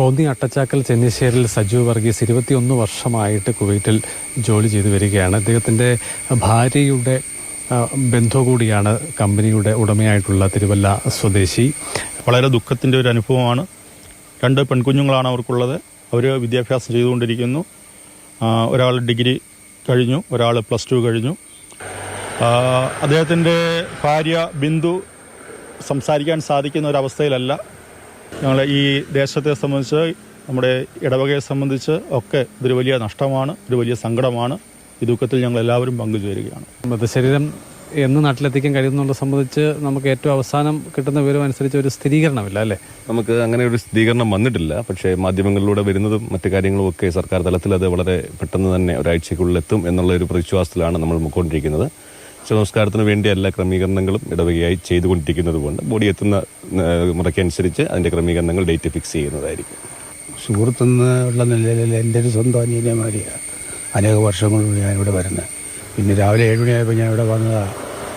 കോന്നി അട്ടച്ചാക്കൽ ചെന്നിശ്ശേരിൽ സജു വർഗീസ് ഇരുപത്തിയൊന്ന് വർഷമായിട്ട് കുവൈറ്റിൽ ജോലി ചെയ്തു വരികയാണ്. അദ്ദേഹത്തിന്റെ ഭാര്യയുടെ ബന്ധു കൂടിയാണ് കമ്പനിയുടെ ഉടമയായിട്ടുള്ള തിരുവല്ല സ്വദേശി. വളരെ ദുഃഖത്തിന്റെ ഒരു അനുഭവമാണ്. രണ്ട് പെൺകുഞ്ഞുങ്ങളാണ് അവർക്കുള്ളത്. അവർ വിദ്യാഭ്യാസം ചെയ്തുകൊണ്ടിരിക്കുന്നു. ഒരാൾ ഡിഗ്രി കഴിഞ്ഞു ഒരാൾ പ്ലസ് ടു കഴിഞ്ഞു. അദ്ദേഹത്തിന്റെ ഭാര്യ ബിന്ദു സംസാരിക്കാൻ സാധിക്കുന്ന ഒരവസ്ഥയിലല്ല ഞങ്ങൾ ഈ ദേശത്തെ സംബന്ധിച്ച് നമ്മുടെ ഇടവകയെ സംബന്ധിച്ച് ഒക്കെ ഇതൊരു വലിയ നഷ്ടമാണ് ഒരു വലിയ സങ്കടമാണ്. ഈ ദുഃഖത്തിൽ ഞങ്ങൾ എല്ലാവരും പങ്കുചേരുകയാണ്. മൃതശരീരം എന്ന് നാട്ടിലെത്തിക്കാൻ കഴിയുന്നുള്ള സംബന്ധിച്ച് നമുക്ക് ഏറ്റവും അവസാനം കിട്ടുന്ന വിവരം അനുസരിച്ച് ഒരു സ്ഥിരീകരണമില്ല അല്ലേ? നമുക്ക് അങ്ങനെ ഒരു സ്ഥിരീകരണം വന്നിട്ടില്ല. പക്ഷേ മാധ്യമങ്ങളിലൂടെ വരുന്നതും മറ്റു കാര്യങ്ങളും ഒക്കെ സർക്കാർ തലത്തിൽ അത് വളരെ പെട്ടെന്ന് തന്നെ ഒരാഴ്ചയ്ക്കുള്ളിൽ എത്തും എന്നുള്ള ഒരു പ്രതിശ്വാസത്തിലാണ് നമ്മൾ മുക്കൊണ്ടിരിക്കുന്നത്. ശവസംസ്കാരത്തിന് വേണ്ടി എല്ലാ ക്രമീകരണങ്ങളും ഇടവകയായി ചെയ്തുകൊണ്ടിരിക്കുന്നത് കൊണ്ട് ബോഡി എത്തുന്ന മുറയ്ക്കനുസരിച്ച് അതിന്റെ ക്രമീകരണങ്ങൾ ഡേറ്റ് ഫിക്സ് ചെയ്യുന്നതായിരിക്കും. സുഹൃത്തെന്ന് ഉള്ള നിലയിൽ എന്റെ ഒരു സ്വന്തം അനിയനെമാരിയാണ് അനേക വർഷങ്ങൾ ഞാനിവിടെ വരുന്നത്. പിന്നെ രാവിലെ ഏഴ് മണിയായപ്പോൾ ഞാൻ ഇവിടെ വന്നതാണ്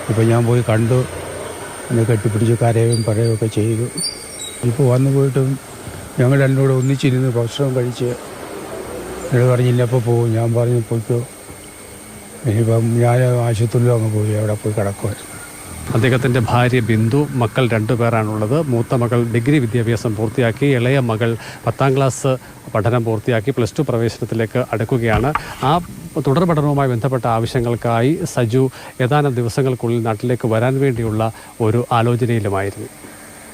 ഇപ്പം ഞാൻ പോയി കണ്ടു. എന്നെ കെട്ടിപ്പിടിച്ച് കരയും ഒക്കെ ചെയ്തു. ഇപ്പോൾ വന്നു പോയിട്ടും ഞങ്ങൾ രണ്ടുകൂടെ ഒന്നിച്ചിരുന്ന് ഭക്ഷണം കഴിച്ച് എന്നോട് പറഞ്ഞില്ലപ്പോൾ പോകും ഞാൻ പറഞ്ഞു പോയിക്കോ. ഇനിയിപ്പം ഞാൻ ആശുപത്രിയിലും അങ്ങ് പോയി അവിടെ പോയി കിടക്കുമായിരുന്നു. അദ്ദേഹത്തിന്റെ ഭാര്യ ബിന്ദു മക്കൾ രണ്ടു പേരാണുള്ളത്. മൂത്ത മകൾ ഡിഗ്രി വിദ്യാഭ്യാസം പൂർത്തിയാക്കി ഇളയ മകൾ പത്താം ക്ലാസ് പഠനം പൂർത്തിയാക്കി പ്ലസ് ടു പ്രവേശനത്തിലേക്ക് അടുക്കുകയാണ്. ആ തുടർ പഠനവുമായി ബന്ധപ്പെട്ട ആവശ്യങ്ങൾക്കായി സജു ഏതാനും ദിവസങ്ങൾക്കുള്ളിൽ നാട്ടിലേക്ക് വരാൻ വേണ്ടിയുള്ള ഒരു ആലോചനയിലുമായിരുന്നു.